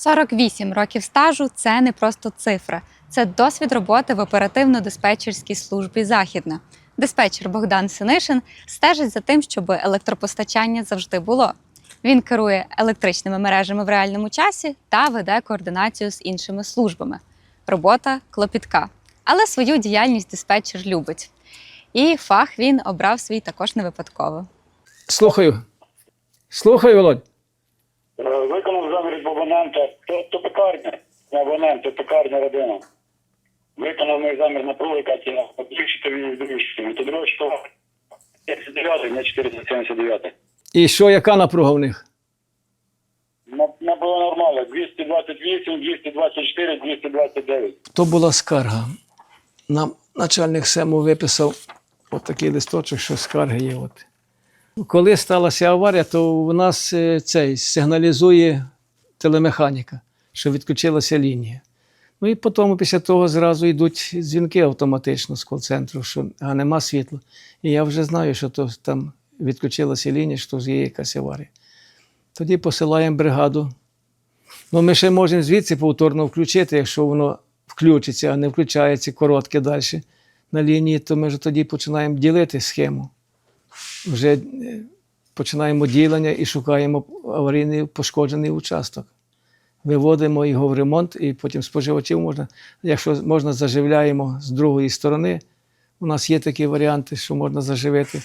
48 років стажу це не просто цифра, це досвід роботи в оперативно-диспетчерській службі Західна. Диспетчер Богдан Синишин стежить за тим, щоб електропостачання завжди було. Він керує електричними мережами в реальному часі та веде координацію з іншими службами. Робота клопітка, але свою діяльність диспетчер любить. І фах він обрав свій також не випадково. Слухаю. Слухаю, Володь. Е, абонента, то, то пекарня, не абонент, то пекарня родина. Виконав мій замір на провокації на об'єктові дружці. То друге, що 39, не 479. І що, яка напруга в них? Не, було нормально. 228, 224, 229. То була скарга. Нам начальник СЕМу виписав от такий листочок, що скарги є. От. Коли сталася аварія, то у нас е, цей сигналізує телемеханіка, що відключилася лінія. Ну і потім, після того, зразу йдуть дзвінки автоматично з кол-центру, що а нема світла. І я вже знаю, що то там відключилася лінія, що є якась аварія. Тоді посилаємо бригаду. Ну, ми ще можемо звідси повторно включити, якщо воно включиться, а не включається коротке далі на лінії, то ми вже тоді починаємо ділити схему. Вже е, починаємо ділення і шукаємо аварійний пошкоджений участок. Виводимо його в ремонт, і потім споживачів можна, якщо можна, заживляємо з другої сторони. У нас є такі варіанти, що можна заживити.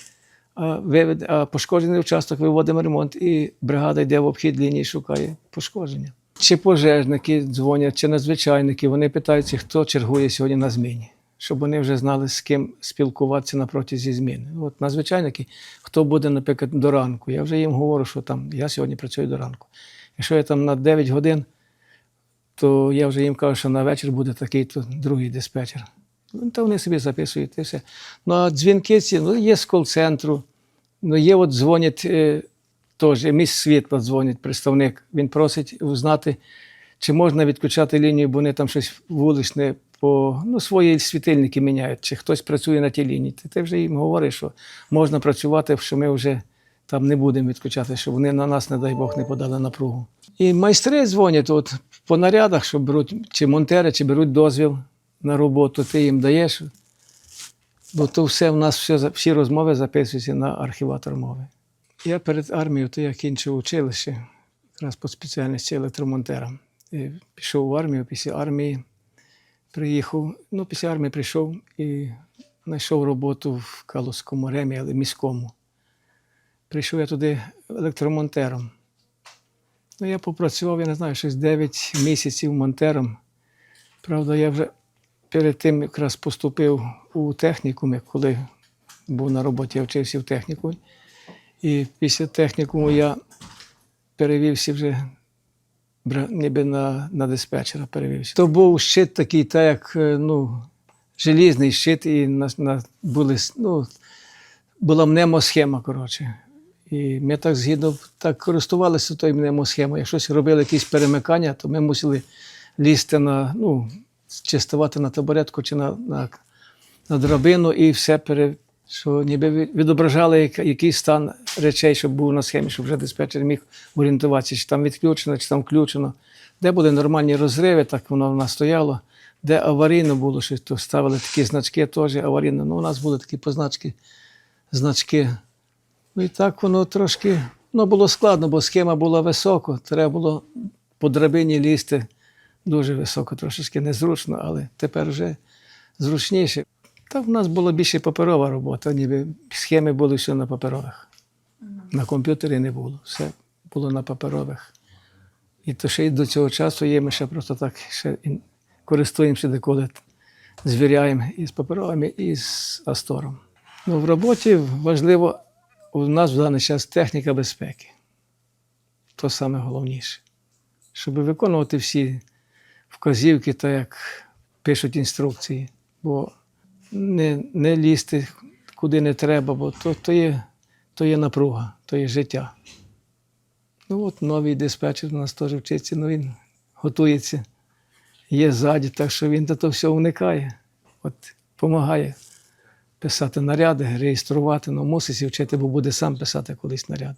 А, вивед, а пошкоджений участок виводимо в ремонт, і бригада йде в обхід лінії, шукає пошкодження. Чи пожежники дзвонять, чи надзвичайники, вони питаються, хто чергує сьогодні на зміні, щоб вони вже знали, з ким спілкуватися на протязі зміни. От надзвичайники, хто буде, наприклад, до ранку. Я вже їм говорю, що там я сьогодні працюю до ранку. Якщо я там на 9 годин, то я вже їм кажу, що на вечір буде такий то другий диспетчер. Ну, то вони собі записують і все. Ну, а дзвінки ці ну, є з кол-центру, ну, є от дзвонять е, теж, міст світла дзвонить представник. Він просить узнати, чи можна відключати лінію, бо вони там щось вуличне по ну, свої світильники міняють, чи хтось працює на тій лінії. Ти, ти вже їм говориш, що можна працювати, що ми вже там не будемо відключати, щоб вони на нас, не дай Бог, не подали напругу. І майстри дзвонять от, по нарядах, що беруть, чи монтери, чи беруть дозвіл на роботу, ти їм даєш. Бо то все в нас все, всі розмови записуються на архіватор мови. Я перед армією, то я кінчив училище, якраз по спеціальності електромонтера. І пішов в армію, після армії приїхав. Ну, після армії прийшов і знайшов роботу в Калузькому ремі, але міському. Прийшов я туди електромонтером. Ну, я попрацював, я не знаю, щось 9 місяців монтером. Правда, я вже перед тим якраз поступив у технікум, коли був на роботі, я вчився в технікумі. І після технікуму я перевівся вже ніби на, на диспетчера перевівся. То був щит такий, так як е, ну, желізний щит, і на, на, були, ну, була мнемосхема, коротше. І ми так згідно так користувалися тою мнемосхемою. Якщо робили якісь перемикання, то ми мусили лізти на, ну, чи ставати на табуретку, чи на, на, на драбину, і все пере, що ніби відображали яка- який стан речей, щоб був на схемі, щоб вже диспетчер міг орієнтуватися, чи там відключено, чи там включено. Де були нормальні розриви, так воно в нас стояло. Де аварійно було щось, то ставили такі значки теж аварійно. Ну, у нас були такі позначки, значки. Ну і так воно трошки ну, було складно, бо схема була висока, треба було по драбині лізти дуже високо, трошечки незручно, але тепер вже зручніше. Так в нас була більше паперова робота, ніби схеми були все на паперових. На комп'ютері не було, все було на паперових. І то ще й до цього часу є, ми ще просто так ще користуємося деколи, звіряємо і з паперовими, і з Астором. Ну, в роботі важливо у нас в даний час техніка безпеки. То саме головніше. Щоб виконувати всі вказівки, так як пишуть інструкції. Бо не, не лізти куди не треба, бо то, то, є, то є напруга, то є життя. Ну от новий диспетчер у нас теж вчиться, ну він готується, є ззаді, так що він до того всього вникає. От допомагає писати наряди, реєструвати, ну мусить вчити, бо буде сам писати колись наряд.